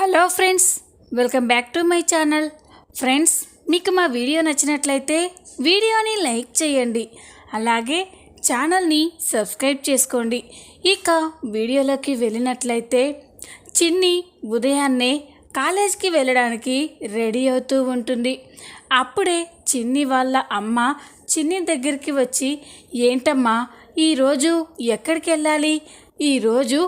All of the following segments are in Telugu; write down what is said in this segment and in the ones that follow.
Hello friends welcome back to my channel. Friends మీకు మా వీడియో నచ్చినట్లయితే వీడియోని లైక్ చేయండి. అలాగే ఛానల్ని సబ్స్క్రైబ్ చేసుకోండి. ఇక వీడియోలోకి వెళ్ళినట్లయితే చిన్ని ఉదయాన్నే కాలేజ్కి వెళ్ళడానికి రెడీ అవుతూ ఉంటుంది. అప్పుడే చిన్ని వాళ్ళ అమ్మ చిన్ని దగ్గరికి వచ్చి ఏంటమ్మా ఈరోజు ఎక్కడికి వెళ్ళాలి? ఈరోజు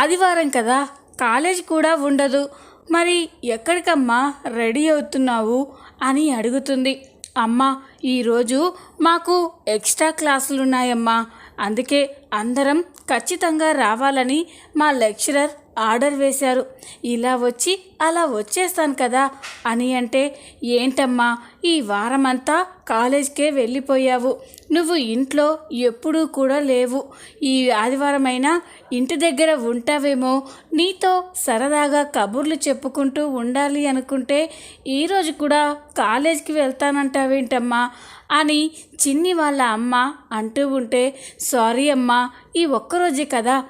ఆదివారం కదా కాలేజ్ కూడా ఉండదు. మరి ఎక్కడికమ్మా రెడీ అవుతున్నావు? అని అడుగుతుంది. అమ్మ ఈరోజు మాకు ఎక్స్ట్రా క్లాసులు ఉన్నాయమ్మా అందుకే అందరం ఖచ్చితంగా రావాలని మా లెక్చరర్ ఆర్డర్ వేశారు. ఇలా వచ్చి అలా వచ్చేస్తాను కదా అని అంటే ఏంటమ్మా ఈ వారమంతా కాలేజ్కే వెళ్ళిపోయావు. నువ్వు ఇంట్లో ఎప్పుడూ కూడా లేవు. ఈ ఆదివారమైనా ఇంటి దగ్గర ఉంటావేమో? నీతో సరదాగా కబుర్లు చెప్పుకుంటూ ఉండాలి అనుకుంటే ఈరోజు కూడా కాలేజ్కి వెళ్తానంటావేంటమ్మా? అని చిన్ని వాళ్ళ అమ్మ అంటూ ఉంటే సారీ అమ్మా ఈ ఒక్కరోజే కదా.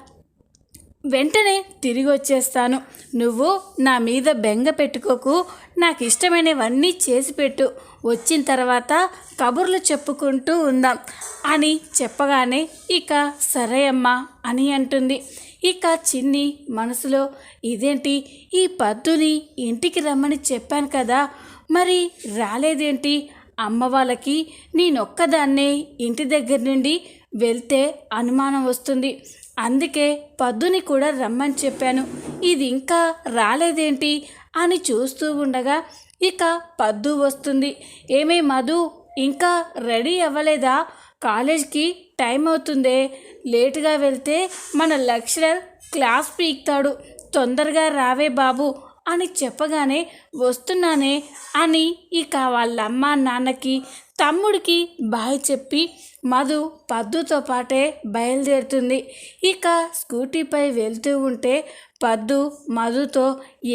వెంటనే తిరిగి వచ్చేస్తాను. నువ్వు నా మీద బెంగ పెట్టుకోకు. నాకు ఇష్టమైనవన్నీ చేసి పెట్టు. వచ్చిన తర్వాత కబుర్లు చెప్పుకుంటూ ఉందాం అని చెప్పగానే ఇక సరే అమ్మా అని అంటుంది. ఇక చిన్ని మనసులో ఇదేంటి? ఈ పద్దుని ఇంటికి రమ్మని చెప్పాను కదా. మరి రాలేదేంటి? అమ్మ వాళ్ళకి నేనొక్కదాన్నే ఇంటి దగ్గర నుండి వెళ్తే అనుమానం వస్తుంది. అందుకే పద్దుని కూడా రమ్మని చెప్పాను. ఇది ఇంకా రాలేదేంటి అని చూస్తూ ఉండగా ఇక పద్దు వస్తుంది. ఏమే మధు ఇంకా రెడీ అవ్వలేదా? కాలేజ్కి టైం అవుతుందే. లేటుగా వెళ్తే మన లెక్చరర్ క్లాస్ పీక్తాడు. తొందరగా రావే బాబు అని చెప్పగానే వస్తున్నానే అని ఇక వాళ్ళమ్మ నాన్నకి తమ్ముడికి బాయ్ చెప్పి మధు పద్దుతో పాటే బయలుదేరుతుంది. ఇక స్కూటీపై వెళ్తూ ఉంటే పద్దు మధుతో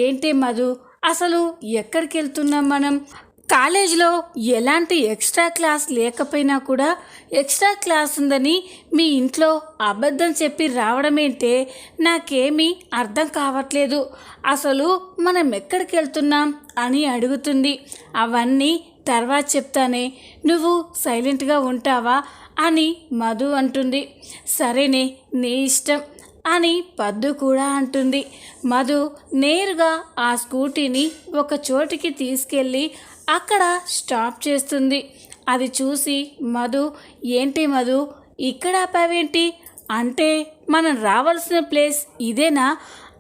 ఏంటి మధు అసలు ఎక్కడికి వెళ్తున్నాం మనం? కాలేజీలో ఎలాంటి ఎక్స్ట్రా క్లాస్ లేకపోయినా కూడా ఎక్స్ట్రా క్లాస్ ఉందని మీ ఇంట్లో అబద్ధం చెప్పి రావడమేంటే నాకేమీ అర్థం కావట్లేదు. అసలు మనం ఎక్కడికి వెళ్తున్నాం అని అడుగుతుంది. అవన్నీ తర్వాత చెప్తానే. నువ్వు సైలెంట్గా ఉంటావా? అని మధు అంటుంది. సరేనే నీ ఇష్టం అని పద్దు కూడా అంటుంది. మధు నేరుగా ఆ స్కూటీని ఒక చోటికి తీసుకెళ్ళి అక్కడ స్టాప్ చేస్తుంది. అది చూసి మధు ఏంటి మధు? ఇక్కడ ఆపావేంటి? అంటే మనం రావాల్సిన ప్లేస్ ఇదేనా?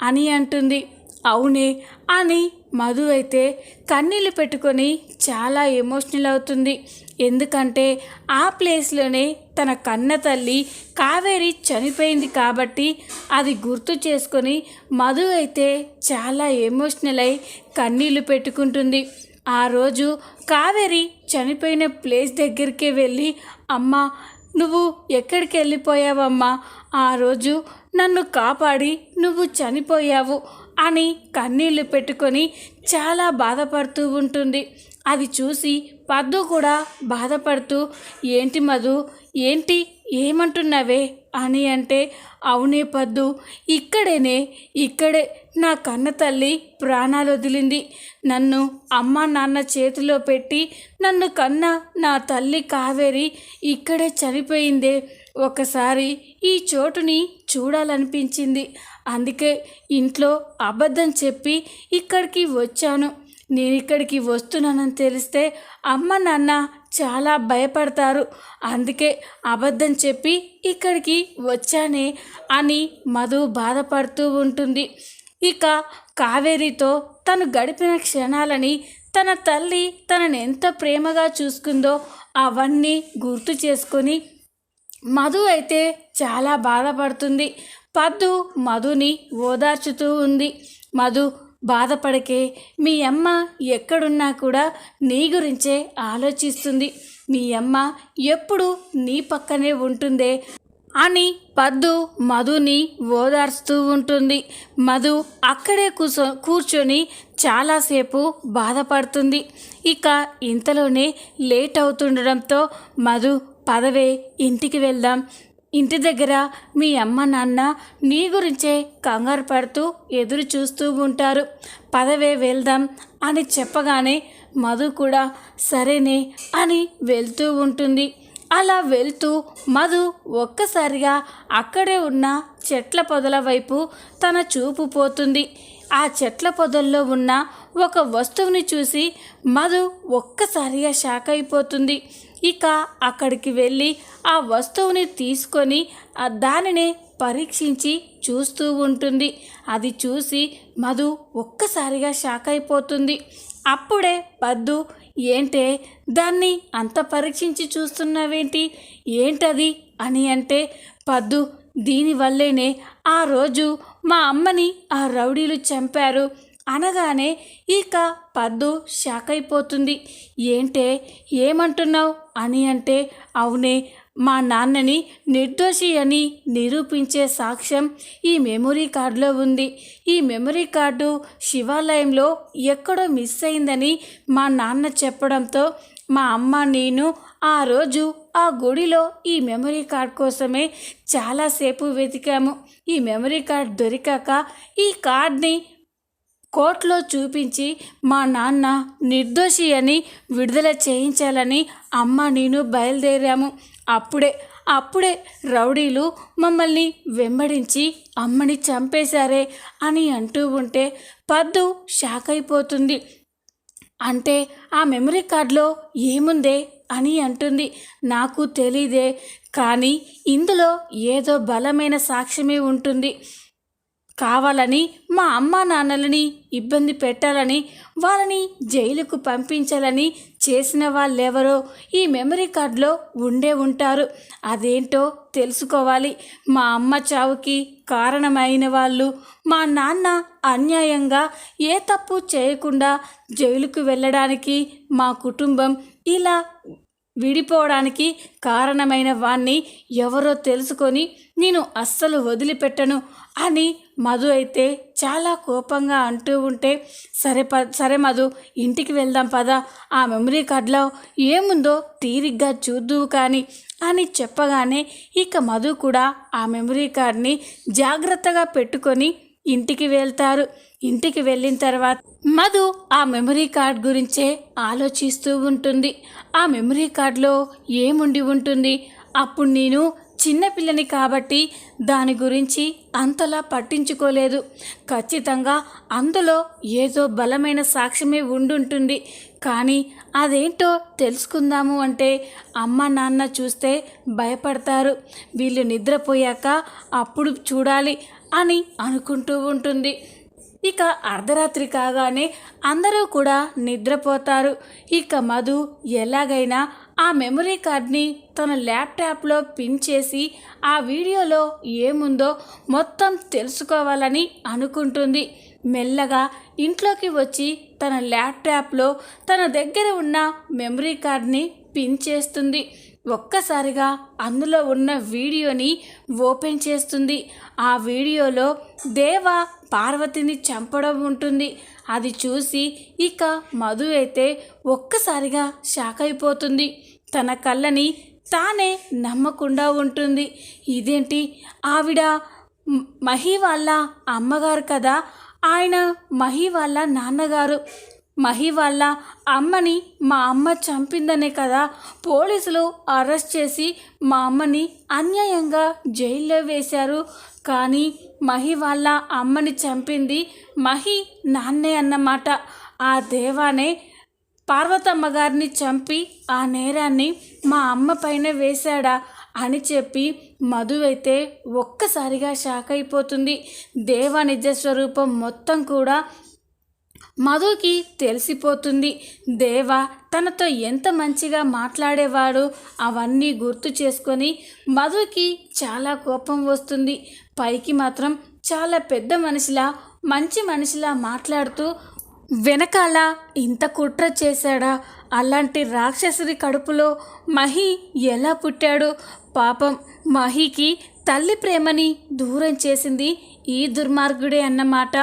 అని అంటుంది. అవునే అని మధు అయితే కన్నీళ్ళు పెట్టుకొని చాలా ఎమోషనల్ అవుతుంది. ఎందుకంటే ఆ ప్లేస్లోనే తన కన్న తల్లి కావేరి చనిపోయింది కాబట్టి అది గుర్తు చేసుకొని మధు అయితే చాలా ఎమోషనల్ అయి కన్నీళ్ళు పెట్టుకుంటుంది. ఆ రోజు కావేరి చనిపోయిన ప్లేస్ దగ్గరికి వెళ్ళి అమ్మ నువ్వు ఎక్కడికి వెళ్ళిపోయావమ్మా? ఆ రోజు నన్ను కాపాడి నువ్వు చనిపోయావు అని కన్నీళ్ళు పెట్టుకొని చాలా బాధపడుతూ ఉంటుంది. అది చూసి పద్దు కూడా బాధపడుతూ ఏంటి మధు? ఏంటి? ఏమంటున్నావే? అని అంటే అవునే పద్దు. ఇక్కడేనే ఇక్కడే నా కన్న తల్లి ప్రాణాలు వదిలింది నన్ను అమ్మ నాన్న చేతిలో పెట్టి నన్ను కన్న నా తల్లి కావేరి ఇక్కడే చనిపోయిందే. ఒకసారి ఈ చోటుని చూడాలనిపించింది. అందుకే ఇంట్లో అబద్ధం చెప్పి ఇక్కడికి వచ్చాను. నేను ఇక్కడికి వస్తున్నానని తెలిస్తే అమ్మ నాన్న చాలా భయపడతారు. అందుకే అబద్ధం చెప్పి ఇక్కడికి వచ్చానే అని మధు బాధపడుతూ ఉంటుంది. ఇక కావేరితో తను గడిపిన క్షణాలని తన తల్లి తనని ఎంత ప్రేమగా చూసుకుందో అవన్నీ గుర్తు చేసుకొని మధు అయితే చాలా బాధపడుతుంది. పద్దు మధుని ఓదార్చుతూ ఉంది. మధు బాధపడకే మీ అమ్మ ఎక్కడున్నా కూడా నీ గురించే ఆలోచిస్తుంది. మీ అమ్మ ఎప్పుడు నీ పక్కనే ఉంటుందే అని పద్దు మధుని ఓదార్స్తూ ఉంటుంది. మధు అక్కడే కూర్చో కూర్చొని చాలాసేపు బాధపడుతుంది. ఇక ఇంతలోనే లేట్ అవుతుండడంతో మధు పదవే ఇంటికి వెళ్దాం. ఇంటి దగ్గర మీ అమ్మ నాన్న నీ గురించే కంగారు పడుతూ ఎదురు చూస్తూ ఉంటారు. పదవే వెళ్దాం అని చెప్పగానే మధు కూడా సరేనే అని వెళ్తూ ఉంటుంది. అలా వెళ్తూ మధు ఒక్కసారిగా అక్కడే ఉన్న చెట్ల పొదల వైపు తన చూపు పోతుంది. ఆ చెట్ల పొదల్లో ఉన్న ఒక వస్తువుని చూసి మధు ఒక్కసారిగా షాక్ అయిపోతుంది. ఇక అక్కడికి వెళ్ళి ఆ వస్తువుని తీసుకొని దానిని పరీక్షించి చూస్తూ ఉంటుంది. అది చూసి మధు ఒక్కసారిగా షాక్ అయిపోతుంది. అప్పుడే పద్దు ఏంటే దాన్ని అంత పరీక్షించి చూస్తున్నావేంటి? ఏంటది? అని అంటే పద్దు దీనివల్లేనే ఆ రోజు మా అమ్మని ఆ రౌడీలు చంపారు. అనగానే ఇక పద్దు షాక్ అయిపోతుంది ఏంటే ఏమంటున్నావు? అని అంటే అవునే మా నాన్నని నిర్దోషి అని నిరూపించే సాక్ష్యం ఈ మెమొరీ కార్డులో ఉంది. ఈ మెమొరీ కార్డు శివాలయంలో ఎక్కడో మిస్ అయిందని మా నాన్న చెప్పడంతో మా అమ్మ నేను ఆ రోజు ఆ గుడిలో ఈ మెమరీ కార్డ్ కోసమే చాలాసేపు వెతికాము. ఈ మెమరీ కార్డ్ దొరికాక ఈ కార్డ్ని కోర్టులో చూపించి మా నాన్న నిర్దోషి అని విడుదల చేయించాలని అమ్మ నేను బయలుదేరాము. అప్పుడే అప్పుడే రౌడీలు మమ్మల్ని వెంబడించి అమ్మని చంపేశారే అని అంటూ ఉంటే పద్దు షాక్ అయిపోతుంది. అంటే ఆ మెమరీ కార్డులో ఏముందే అని అంటుంది. నాకు తెలీదే కానీ ఇందులో ఏదో బలమైన సాక్ష్యమే ఉంటుంది. కావాలని మా అమ్మ నాన్నలని ఇబ్బంది పెట్టాలని వాళ్ళని జైలుకు పంపించాలని చేసిన వాళ్ళెవరో ఈ మెమరీ కార్డులో ఉండే ఉంటారు. అదేంటో తెలుసుకోవాలి. మా అమ్మ చావుకి కారణమైన వాళ్ళు మా నాన్న అన్యాయంగా ఏ తప్పు చేయకుండా జైలుకు వెళ్ళడానికి మా కుటుంబం ఇలా విడిపోవడానికి కారణమైన వాణ్ణి ఎవరో తెలుసుకొని నేను అస్సలు వదిలిపెట్టను అని మధు అయితే చాలా కోపంగా అంటూ ఉంటే సరే ప సరే మధు ఇంటికి వెళ్దాం పద. ఆ మెమరీ కార్డులో ఏముందో తీరిగ్గా చూద్దువు కానీ అని చెప్పగానే ఇక మధు కూడా ఆ మెమరీ కార్డ్ని జాగ్రత్తగా పెట్టుకొని ఇంటికి వెళ్తారు. ఇంటికి వెళ్ళిన తర్వాత మధు ఆ మెమరీ కార్డ్ గురించే ఆలోచిస్తూ ఉంటుంది. ఆ మెమరీ కార్డులో ఏముండి ఉంటుంది? అప్పుడు నేను చిన్నపిల్లని కాబట్టి దాని గురించి అంతలా పట్టించుకోలేదు. ఖచ్చితంగా అందులో ఏదో బలమైన సాక్ష్యమే ఉండుంటుంది. కానీ అదేంటో తెలుసుకుందాము అంటే అమ్మ నాన్న చూస్తే భయపడతారు. వీళ్ళు నిద్రపోయాక అప్పుడు చూడాలి అని అనుకుంటూ ఉంటుంది. ఇక అర్ధరాత్రి కాగానే అందరూ కూడా నిద్రపోతారు. ఇక మధు ఎలాగైనా ఆ మెమరీ కార్డ్ని తన ల్యాప్టాప్లో పిన్ చేసి ఆ వీడియోలో ఏముందో మొత్తం తెలుసుకోవాలని అనుకుంటుంది. మెల్లగా ఇంట్లోకి వచ్చి తన ల్యాప్టాప్లో తన దగ్గర ఉన్న మెమరీ కార్డ్ని పిన్ చేస్తుంది. ఒక్కసారిగా అందులో ఉన్న వీడియోని ఓపెన్ చేస్తుంది. ఆ వీడియోలో దేవ పార్వతిని చంపడం ఉంటుంది. అది చూసి ఇక మధు అయితే ఒక్కసారిగా షాక్ అయిపోతుంది. తన కళ్ళని తానే నమ్మకుండా ఉంటుంది. ఇదేంటి? ఆవిడ మహి వాళ్ళ అమ్మగారు కదా? ఆయన మహి వాళ్ళ నాన్నగారు. మహి వాళ్ళ అమ్మని మా అమ్మ చంపిందనే కదా? పోలీసులు అరెస్ట్ చేసి మా అమ్మని అన్యాయంగా జైల్లో వేశారు. కానీ మహి వాళ్ళ అమ్మని చంపింది మహి నాన్నే అన్నమాట. ఆ దేవానే పార్వతమ్మ గారిని చంపి ఆ నేరాన్ని మా అమ్మ పైన వేశాడా అని చెప్పి మధువైతే ఒక్కసారిగా షాక్ అయిపోతుంది. దేవ నిజ స్వరూపం మొత్తం కూడా మధుకి తెలిసిపోతుంది. దేవ తనతో ఎంత మంచిగా మాట్లాడేవాడు అవన్నీ గుర్తు చేసుకొని మధుకి చాలా కోపం వస్తుంది. పైకి మాత్రం చాలా పెద్ద మనిషిలా మంచి మనిషిలా మాట్లాడుతూ వెనకాల ఇంత కుట్ర చేశాడా? అలాంటి రాక్షసుడి కడుపులో మహి ఎలా పుట్టాడు? పాపం మహికి తల్లి ప్రేమని దూరం చేసింది ఈ దుర్మార్గుడే అన్నమాట.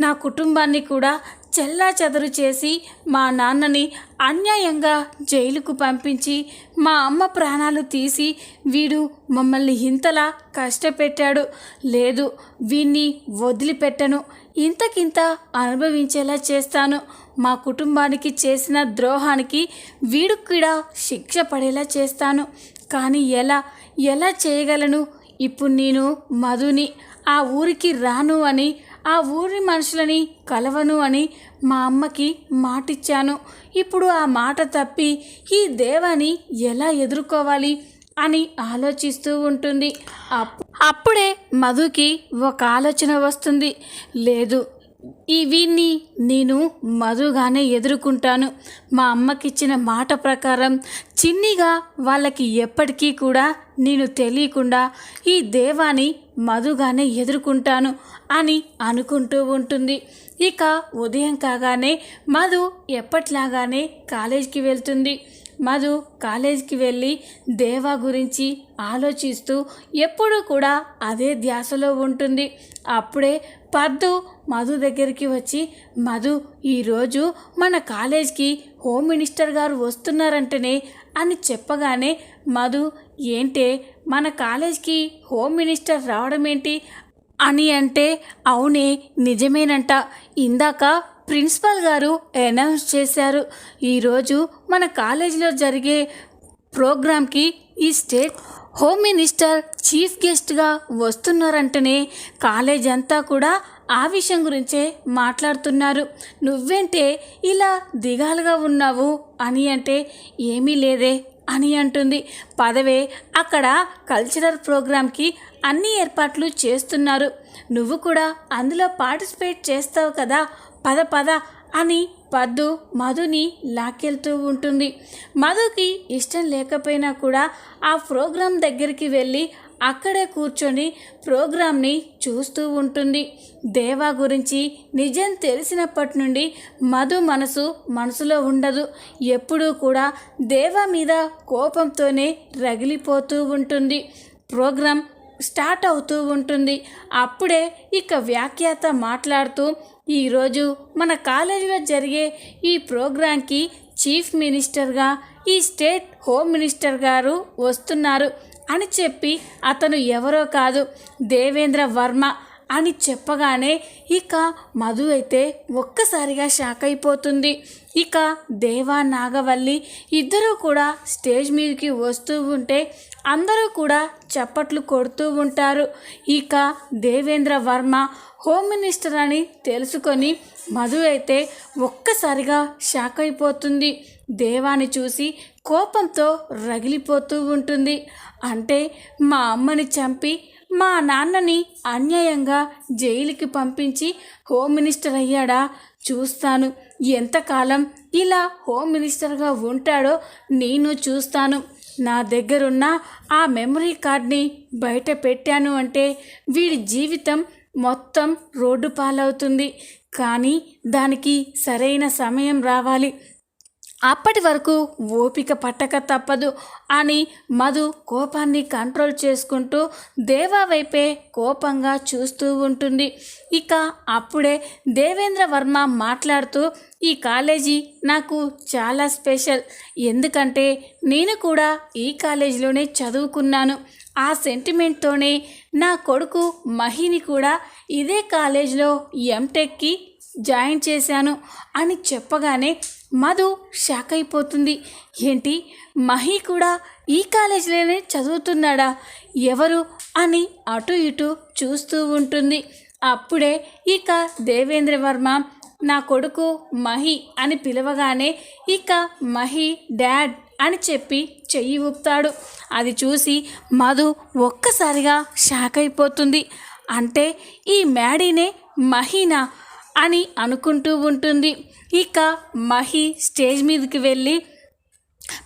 నా కుటుంబాన్ని కూడా చెల్లా చెదరు చేసి మా నాన్నని అన్యాయంగా జైలుకు పంపించి మా అమ్మ ప్రాణాలు తీసి వీడు మమ్మల్ని ఇంతలా కష్టపెట్టాడు. లేదు వీణ్ణి వదిలిపెట్టను. ఇంతకింత అనుభవించేలా చేస్తాను. మా కుటుంబానికి చేసిన ద్రోహానికి వీడు కూడా శిక్ష పడేలా చేస్తాను. కానీ ఎలా ఎలా చేయగలను? ఇప్పుడు నేను మధుని ఆ ఊరికి రాను అని ఆ ఊరి మనుషులని కలవను అని మా అమ్మకి మాటిచ్చాను. ఇప్పుడు ఆ మాట తప్పి ఈ దేవాని ఎలా ఎదుర్కోవాలి అని ఆలోచిస్తూ ఉంటుంది. అప్- అప్పుడే మధుకి ఒక ఆలోచన వస్తుంది. లేదు ఈ వీన్ని నేను మధుగానే ఎదుర్కొంటాను. మా అమ్మకిచ్చిన మాట ప్రకారం చిన్నిగా వాళ్ళకి ఎప్పటికీ కూడా నేను తెలియకుండా ఈ దేవాన్ని మధుగానే ఎదుర్కొంటాను అని అనుకుంటూ ఉంటుంది. ఇక ఉదయం కాగానే మధు ఎప్పట్లాగానే కాలేజీకి వెళ్తుంది. మధు కాలేజీకి వెళ్ళి దేవా గురించి ఆలోచిస్తూ ఎప్పుడూ కూడా అదే ధ్యాసలో ఉంటుంది. అప్పుడే పద్దు మధు దగ్గరికి వచ్చి మధు ఈరోజు మన కాలేజ్కి హోమ్ మినిస్టర్ గారు వస్తున్నారంటనే అని చెప్పగానే మధు ఏంటే మన కాలేజ్కి హోమ్ మినిస్టర్ రావడం ఏంటి అని అంటే అవునే నిజమేనంట. ఇందాక ప్రిన్సిపల్ గారు అనౌన్స్ చేశారు. ఈరోజు మన కాలేజీలో జరిగే ప్రోగ్రామ్కి ఈ స్టేట్ హోమ్ మినిస్టర్ చీఫ్ గెస్ట్గా వస్తున్నారంటనే కాలేజ్ అంతా కూడా ఆ విషయం గురించే మాట్లాడుతున్నారు. నువ్వేంటే ఇలా దిగాలుగా ఉన్నావు అని అంటే ఏమీ లేదే. అని అంటుంది. పదవే అక్కడ కల్చరల్ ప్రోగ్రామ్కి అన్ని ఏర్పాట్లు చేస్తున్నారు. నువ్వు కూడా అందులో పార్టిసిపేట్ చేస్తావు కదా పద పద అని పద్దు మధుని లాక్కెళ్తూ ఉంటుంది. మధుకి ఇష్టం లేకపోయినా కూడా ఆ ప్రోగ్రాం దగ్గరికి వెళ్ళి అక్కడే కూర్చొని ప్రోగ్రాంని చూస్తూ ఉంటుంది. దేవా గురించి నిజం తెలిసినప్పటి నుండి మధు మనసు మనసులో ఉండదు. ఎప్పుడూ కూడా దేవా మీద కోపంతోనే రగిలిపోతూ ఉంటుంది. ప్రోగ్రాం స్టార్ట్ అవుతూ ఉంటుంది. అప్పుడే ఇక వ్యాఖ్యాత మాట్లాడుతూ ఈరోజు మన కాలేజీలో జరిగే ఈ ప్రోగ్రాంకి చీఫ్ మినిస్టర్గా ఈ స్టేట్ హోమ్ మినిస్టర్ గారు వస్తున్నారు. అని చెప్పి అతను ఎవరో కాదు దేవేంద్ర వర్మ అని చెప్పగానే ఇక మధు అయితే ఒక్కసారిగా షాక్ అయిపోతుంది. ఇక దేవా నాగవల్లి ఇద్దరూ కూడా స్టేజ్ మీదకి వస్తూ ఉంటే అందరూ కూడా చప్పట్లు కొడుతూ ఉంటారు. ఇక దేవేంద్ర వర్మ హోమ్ మినిస్టర్ అని తెలుసుకొని మధు అయితే ఒక్కసారిగా షాక్ అయిపోతుంది. దేవాని చూసి కోపంతో రగిలిపోతూ ఉంటుంది. అంటే మా అమ్మని చంపి మా నాన్నని అన్యాయంగా జైలుకి పంపించి హోమ్ మినిస్టర్ అయ్యాడా? చూస్తాను. ఎంతకాలం ఇలా హోమ్ మినిస్టర్గా ఉంటాడో నేను చూస్తాను. నా దగ్గరున్న ఆ మెమరీ కార్డ్ని బయట పెట్టాను అంటే వీడి జీవితం మొత్తం రోడ్డు పాలవుతుంది. కానీ దానికి సరైన సమయం రావాలి. అప్పటి వరకు ఓపిక పట్టక తప్పదు అని మధు కోపాన్ని కంట్రోల్ చేసుకుంటూ దేవా వైపే కోపంగా చూస్తూ ఉంటుంది. ఇక అప్పుడే దేవేంద్ర వర్మ మాట్లాడుతూ ఈ కాలేజీ నాకు చాలా స్పెషల్. ఎందుకంటే నేను కూడా ఈ కాలేజీలోనే చదువుకున్నాను. ఆ సెంటిమెంట్తోనే నా కొడుకు మహిని కూడా ఇదే కాలేజీలో ఎంటెక్కి జాయిన్ చేశాను అని చెప్పగానే మధు షాక్ అయిపోతుంది. ఏంటి? మహి కూడా ఈ కాలేజీలోనే చదువుతున్నాడా? ఎవరు? అని అటు ఇటు చూస్తూ ఉంటుంది. అప్పుడే ఇక దేవేంద్ర వర్మ నా కొడుకు మహి అని పిలవగానే ఇక మహి డాడ్ అని చెప్పి చెయ్యి ఊపుతాడు. అది చూసి మధు ఒక్కసారిగా షాక్ అయిపోతుంది. అంటే ఈ మ్యాడీనే మహీనా? అని అనుకుంటూ ఉంటుంది. ఇక మహి స్టేజ్ మీదకి వెళ్ళి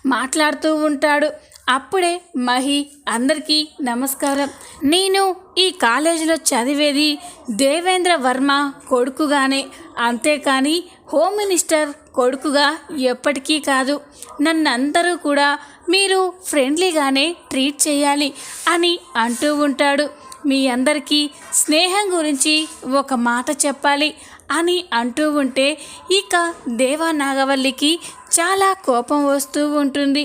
మాట్లాడుతూ ఉంటాడు. అప్పుడే మహి అందరికీ నమస్కారం. నేను ఈ కాలేజీలో చదివేది దేవేంద్ర వర్మ కొడుకుగానే. అంతేకాని హోమ్ మినిస్టర్ కొడుకుగా ఎప్పటికీ కాదు. నన్ను అందరూ కూడా మీరు ఫ్రెండ్లీగానే ట్రీట్ చేయాలి అని అంటూ ఉంటాడు. మీ అందరికీ స్నేహం గురించి ఒక మాట చెప్పాలి. అని అంటూ ఉంటే ఇక దేవా నాగవల్లికి చాలా కోపం వస్తూ ఉంటుంది.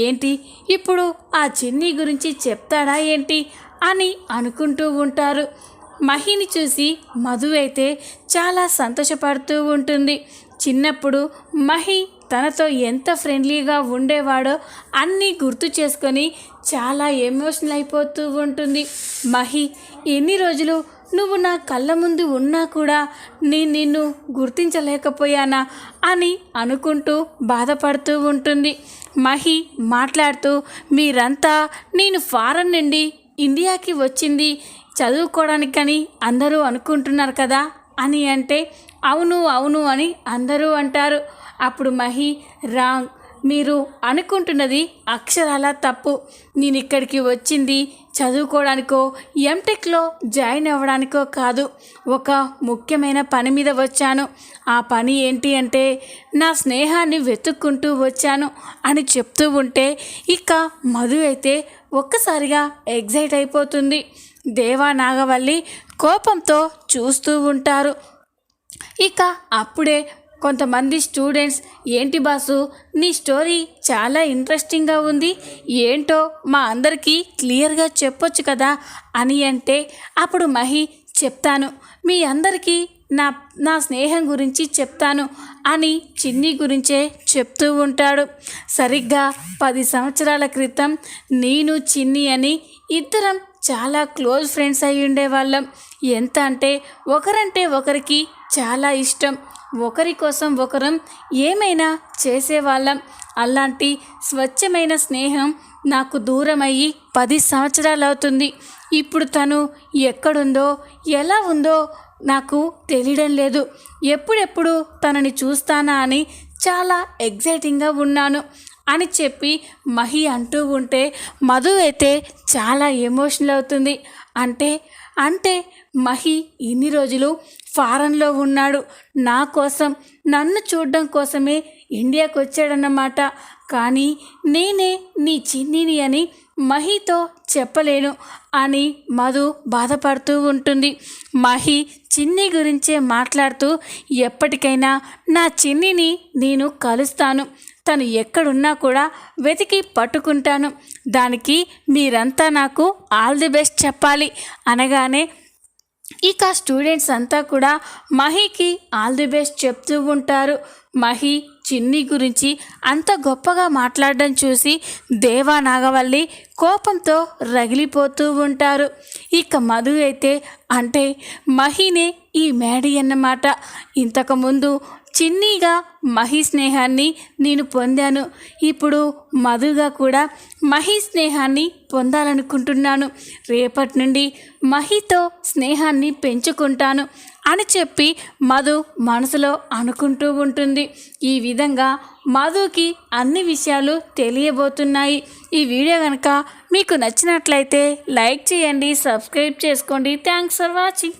ఏంటి? ఇప్పుడు ఆ చిన్ని గురించి చెప్తాడా ఏంటి? అని అనుకుంటూ ఉంటారు. మహిని చూసి మధు అయితే చాలా సంతోషపడుతూ ఉంటుంది. చిన్నప్పుడు మహి తనతో ఎంత ఫ్రెండ్లీగా ఉండేవాడో అన్నీ గుర్తు చేసుకొని చాలా ఎమోషనల్ అయిపోతూ ఉంటుంది. మహి ఎన్ని రోజులు నువ్వు నా కళ్ళ ముందు ఉన్నా కూడా నేను నిన్ను గుర్తించలేకపోయానా అని అనుకుంటూ బాధపడుతూ ఉంటుంది. మహి మాట్లాడుతూ మీరంతా నేను ఫారెన్ నుండి ఇండియాకి వచ్చింది. చదువుకోవడానికని అందరూ అనుకుంటున్నారు కదా? అని అంటే అవును అవును అని అందరూ అంటారు. అప్పుడు మహి రాంగ్ మీరు అనుకుంటున్నది అక్షరాల తప్పు. నేను ఇక్కడికి వచ్చింది చదువుకోవడానికో ఎంటెక్లో జాయిన్ అవ్వడానికో కాదు. ఒక ముఖ్యమైన పని మీద వచ్చాను. ఆ పని ఏంటి అంటే నా స్నేహాన్ని వెతుక్కుంటూ వచ్చాను అని చెప్తూ ఉంటే ఇక మధు అయితే ఒక్కసారిగా ఎగ్జైట్ అయిపోతుంది. దేవా నాగవల్లి కోపంతో చూస్తూ ఉంటారు. ఇక అప్పుడే కొంతమంది స్టూడెంట్స్ ఏంటి బాసు నీ స్టోరీ చాలా ఇంట్రెస్టింగ్గా ఉంది. ఏంటో మా అందరికీ క్లియర్గా చెప్పొచ్చు కదా అని అంటే అప్పుడు మహి చెప్తాను. మీ అందరికీ నా నా స్నేహం గురించి చెప్తాను అని చిన్ని గురించే చెప్తూ ఉంటాడు. సరిగ్గా పది సంవత్సరాల క్రితం నేను చిన్ని అని ఇద్దరం చాలా క్లోజ్ ఫ్రెండ్స్ అయి ఉండేవాళ్ళం ఎంత అంటే ఒకరంటే ఒకరికి చాలా ఇష్టం. ఒకరి కోసం ఒకరం ఏమైనా చేసేవాళ్ళం. అలాంటి స్వచ్ఛమైన స్నేహం నాకు దూరమయ్యి పది సంవత్సరాలు అవుతుంది ఇప్పుడు తను ఎక్కడుందో ఎలా ఉందో నాకు తెలియడం లేదు. ఎప్పుడెప్పుడు తనని చూస్తానా అని చాలా ఎగ్జైటింగ్గా ఉన్నాను అని చెప్పి మహి అంటూ ఉంటే మధు అయితే చాలా ఎమోషనల్ అవుతుంది. అంటే అంటే మహి ఇన్ని రోజులు ఫారెన్లో ఉన్నాడు. నా కోసం నన్ను చూడడం కోసమే ఇండియాకి వచ్చాడన్నమాట. కానీ నేనే నీ చిన్నిని అని మహితో చెప్పలేను అని మధు బాధపడుతూ ఉంటుంది. మహి చిన్ని గురించే మాట్లాడుతూ ఎప్పటికైనా నా చిన్నిని నేను కలుస్తాను. తను ఎక్కడున్నా కూడా వెతికి పట్టుకుంటాను. దానికి మీరంతా నాకు ఆల్ ది బెస్ట్ చెప్పాలి అనగానే ఇక స్టూడెంట్స్ అంతా కూడా మహికి ఆల్ ది బెస్ట్ చెప్తూ ఉంటారు. మహి చిన్ని గురించి అంత గొప్పగా మాట్లాడడం చూసి దేవా నాగవల్లి కోపంతో రగిలిపోతూ ఉంటారు. ఇక మధు అయితే అంటే మహినే ఈ మేడి అన్నమాట. ఇంతకుముందు చిన్నీగా మహి స్నేహాన్ని నేను పొందాను. ఇప్పుడు మధుగా కూడా మహి స్నేహాన్ని పొందాలనుకుంటున్నాను. రేపటి నుండి మహితో స్నేహాన్ని పెంచుకుంటాను అని చెప్పి మధు మనసులో అనుకుంటూ ఉంటుంది. ఈ విధంగా మధుకి అన్ని విషయాలు తెలియబోతున్నాయి. ఈ వీడియో కనుక మీకు నచ్చినట్లయితే లైక్ చేయండి సబ్స్క్రైబ్ చేసుకోండి. Thanks for watching.